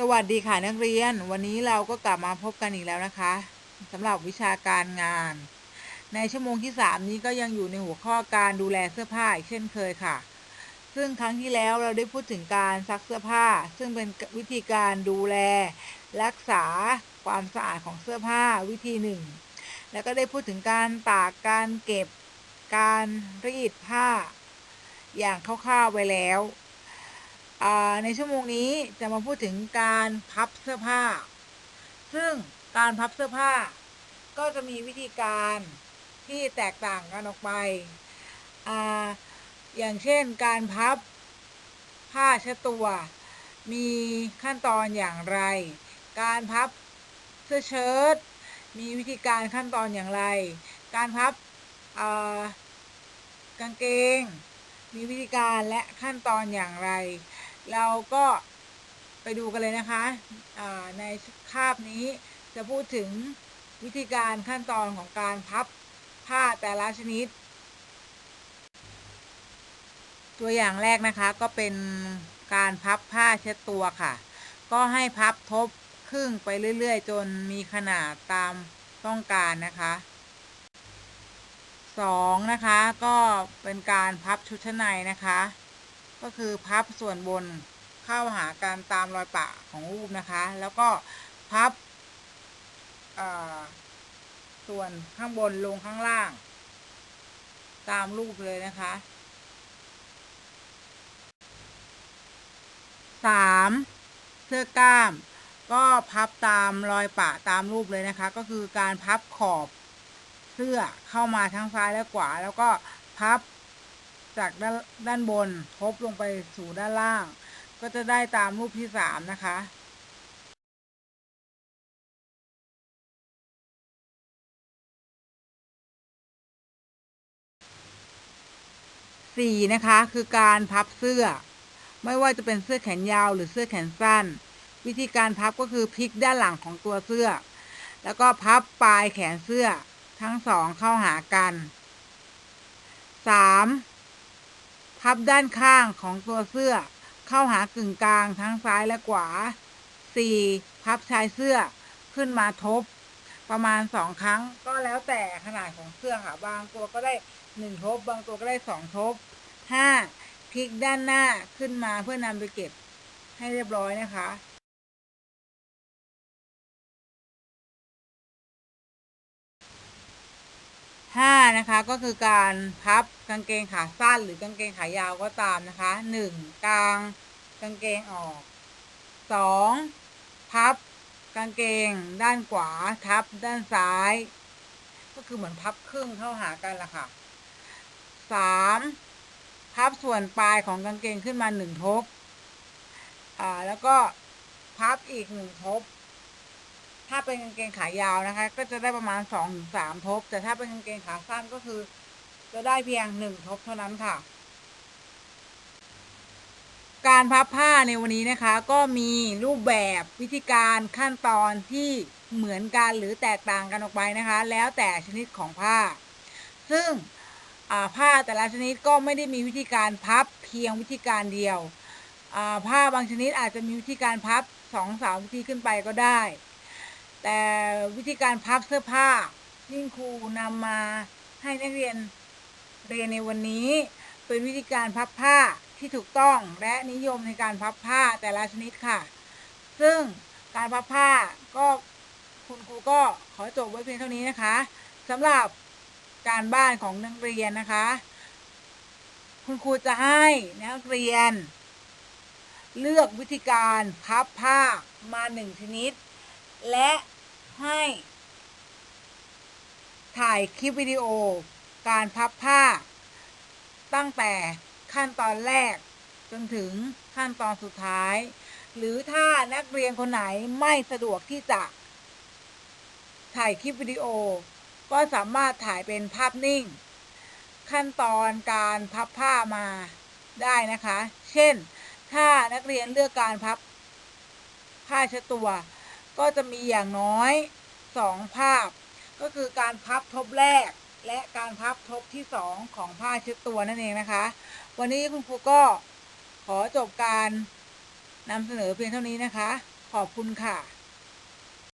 สวัสดีค่ะนักเรียน วันนี้เราก็กลับมาพบกันอีกแล้วนะคะสำหรับวิชาการงาน ในชั่วโมงที่ 3 นี้ก็ยังอยู่ในหัวข้อการดูแลเสื้อผ้าอีกเช่นเคยค่ะ ซึ่งครั้งที่แล้วเราได้พูดถึงการซักเสื้อผ้า ซึ่งเป็นวิธีการดูแล รักษาความสะอาดของเสื้อผ้าวิธีหนึ่งแล้วก็ได้พูดถึงการตากการเก็บการรีดผ้า อย่างคร่าวๆไว้แล้ว ในชั่วโมงนี้จะมาพูดถึงการพับเสื้อผ้า ซึ่งการพับเสื้อผ้า ก็จะมีวิธีการที่แตกต่างกันออกไปออย่างเช่นการพับผ้าเช็ดตัว มีขั้นตอนอย่างไร การพับเสื้อเชิ้ตมีวิธีการขั้นตอนอย่างไร การพับกางเกง มีวิธีการและขั้นตอนอย่างไร เราก็ไปดูกันเลยนะคะในคาบนี้จะพูดถึงวิธีการขั้นตอนของการพับผ้าแต่ละชนิด ตัวอย่างแรกนะคะก็เป็นการพับผ้าเช็ดตัวค่ะ ก็ให้พับทบครึ่งไปเรื่อย ๆ จนมีขนาดตามต้องการนะคะสองนะคะ ก็เป็นการพับชุดชั้นในนะคะ ก็คือพับส่วนบนเข้าหากันตามรอยปะของรูปนะคะ แล้วก็พับส่วนข้างบนลงข้างล่าง ตามรูปเลยนะคะสามเสื้อกล้าม ก็พับตามรอยปะตามรูปเลยนะคะ ก็คือการพับขอบเสื้อเข้ามาทั้งซ้ายและขวา แล้วก็พับ จากด้านด้านบนทบลงไปสู่ด้านล่าง ก็จะได้ตามรูปที่สามนะคะสี่นะคะคือการพับเสื้อ ไม่ว่าจะเป็นเสื้อแขนยาวหรือเสื้อแขนสั้น วิธีการพับก็คือพลิกด้านหลังของตัวเสื้อ แล้วก็พับปลายแขนเสื้อทั้งสองเข้าหากันสาม พับด้านข้างของตัวเสื้อ เข้าหากึ่งกลางทั้งซ้ายและขวา 4. พับชายเสื้อขึ้นมาทบ ประมาณ2ครั้งก็แล้วแต่ขนาดของเสื้อค่ะ บางตัวก็ได้1ทบ บางตัวก็ได้2ทบ 5. พลิกด้านหน้าขึ้นมาเพื่อนำไปเก็บให้เรียบร้อยนะคะ ห้านะคะก็คือการพับกางเกงขาสั้นหรือกางเกงขายาวก็ตามนะคะหนึ่งกางกางเกงออกสองพับกางเกงด้านขวาทับด้านซ้าย ก็คือเหมือนพับครึ่งเข้าหากันละค่ะสามพับส่วนปลายของกางเกงขึ้นมาหนึ่งทบอ่าแล้วก็พับอีกหนึ่งทบ ถ้าเป็นกางเกงขายาวนะคะ ก็จะได้ประมาณสองถึงสามทบ แต่ถ้าเป็นกางเกงขาสั้นก็คือ จะได้เพียงหนึ่งทบเท่านั้นค่ะ การพับผ้าในวันนี้นะคะ ก็มีรูปแบบวิธีการขั้นตอนที่เหมือนกันหรือแตกต่างกันออกไปนะคะ แล้วแต่ชนิดของผ้า ซึ่งผ้าแต่ละชนิดก็ไม่ได้มีวิธีการพับเพียงวิธีการเดียวผ้าบางชนิดอาจจะมีวิธีการพับสองสามวิธีขึ้นไปก็ได้ แต่วิธีการพับเสื้อผ้าที่ครูนำมาให้นักเรียนเรียนในวันนี้ เป็นวิธีการพับผ้าที่ถูกต้องและนิยมในการพับผ้าแต่ละชนิดค่ะ ซึ่งการพับผ้าก็คุณครูก็ขอจบไว้เพียงเท่านี้นะคะสำหรับการบ้านของนักเรียนนะคะ คุณครูจะให้นักเรียน เลือกวิธีการพับผ้ามาหนึ่งชนิด และให้ถ่ายคลิปวิดีโอการพับผ้า ตั้งแต่ขั้นตอนแรกจนถึงขั้นตอนสุดท้าย หรือถ้านักเรียนคนไหนไม่สะดวกที่จะถ่ายคลิปวิดีโอ ก็สามารถถ่ายเป็นภาพนิ่ง ขั้นตอนการพับผ้ามาได้นะคะ เช่น ถ้านักเรียนเลือกการพับผ้าเช็ดตัว ก็จะมีอย่างน้อยสองภาพ ก็คือการพับทบแรก และการพับทบที่สองของผ้าเช็ดตัวนั่นเองนะคะ วันนี้คุณครูก็ขอจบการนำเสนอเพียงเท่านี้นะคะ ขอบคุณค่ะ